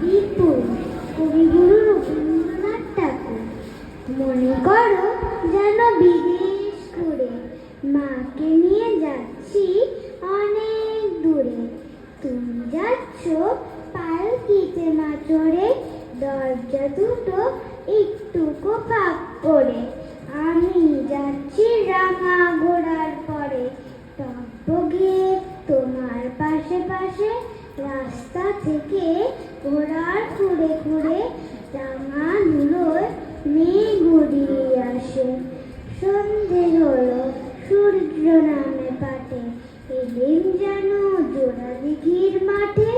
বিপুল কবিগুরু রবীন্দ্রনাথ ঠাকুর। মনে করো যেন বিদেশ করে মাকে নিয়ে যাচ্ছি অনেক দূরে। তুমি যাচ্ছ পালকিতে মা চড়ে দরজা দুটো একটুকু ফাঁক করে। আমি যাচ্ছি রাঙা ঘোড়ার খুঁড়ে রাঙা ধুলোয় মেয়ে ঘুরিয়ে আসে। সন্ধে হলো, সূর্য নামে পাটে। এলেন যেন জোড়া দিঘির মাঠে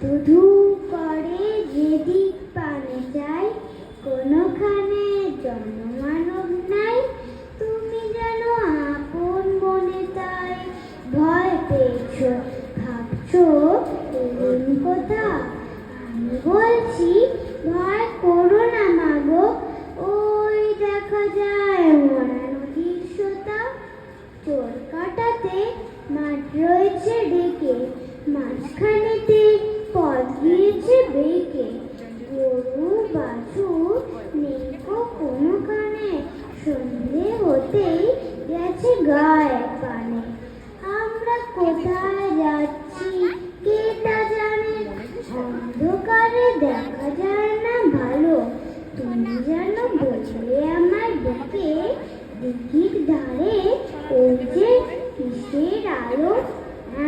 ধুধু করে যেদিক পানে যায়, কোনোখানে জনমানব নাই। তুমি যেন আপন মনে তাই ভয় পেয়েছ, ভাবছ আমি বলছি, ভয় করো না মাগো। ওই দেখা যায় মরা নদীর সোতা চোর কাটাতে মাঠ রয়েছে ডেকে, মাঝখানেতে পথ গিয়েছে বেঁকে। গরু বাছু নেই কোনোখানে সন্ধে হতেই গেছে গায়ে পানে। আমরা কোথায় যাচ্ছি কে তা জানে অন্ধকারে দেখা যায় না ভালো তুমি যেন বললে আমার বুকে দিঘির ধারে ওই কিসের আলো?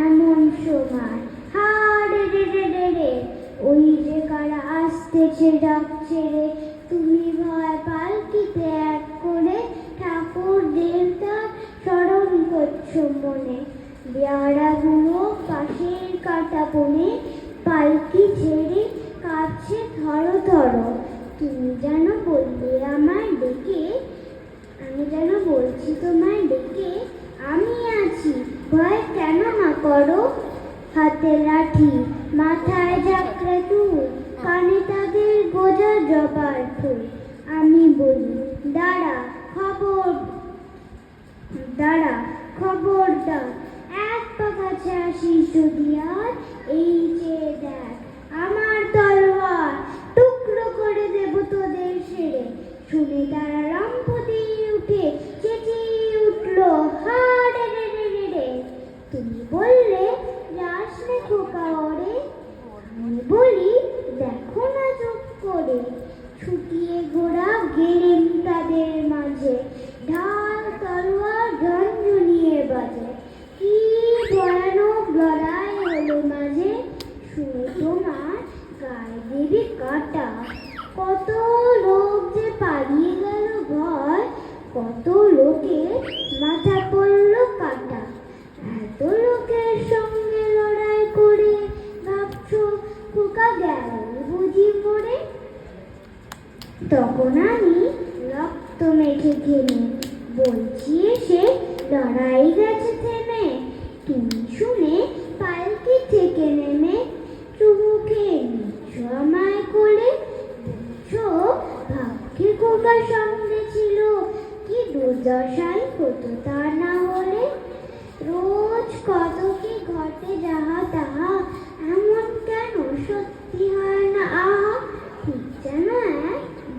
এমন সময় হারে রে রে রে রে ওই যে কারা আসতেছে, ডাকছে রে। তুমি ভয় পালকিতে এক করে ঠাকুর দেবতা স্মরণ করছ মনে। বেয়ারাগুলো পাশের কাটা বনে পালকি ছেড়ে কাছে ধরো ধরো তুমি যেন বললে আমার ডেকে আমি যেন বলছি তোমায় ডেকে আমি আছি ভয় কেন করো। হাতে লাঠি, মাথায় ঝাঁকড়ে তুল কানে তাদের গোজা জবার ফুল আমি বলি, দাঁড়া, খবর দাঁড়া, খবর দাও। এক পা কাছে আসিস যদি আর, এই যে দেখ আমার তলোয়ার টুকরো করে দেব তোদের সেরে শুনে তারা রম্প দিয়ে উঠে চেঁচিয়ে উঠল হাড়ে রে রে রে রে তুমি বললে যাস রে খোকা ওরে আমি বলি দেখো না চোখ করে। ছুটিয়ে ঘোড়া গেলেন তাদের মাঝে। ঢাল তলোয়ার ঝনঝনিয়ে বাজে। কি ভয়ানক লড়াই হলো মাঝে। শুনে তোমার গায়ে দেবে কাটা। কত লোক যে পালিয়ে গেল ভয় কত লোকের মাথা পড়ল কাটা। এত লোকের সঙ্গে লড়াই করে ভাবছ খোকা গেল বুঝি মরে তখন আমি রক্ত মেখে ঘেমে বলছি, এসে লড়াই গেছে থেমে। তুমি শুনে পালকি থেকে নেমে চুমুকে নিচ্ছ আমায় কোলে। বলছো ভাবকে খোকার সঙ্গে ছিল। কি দুর্দশাই হতো তা না হলে।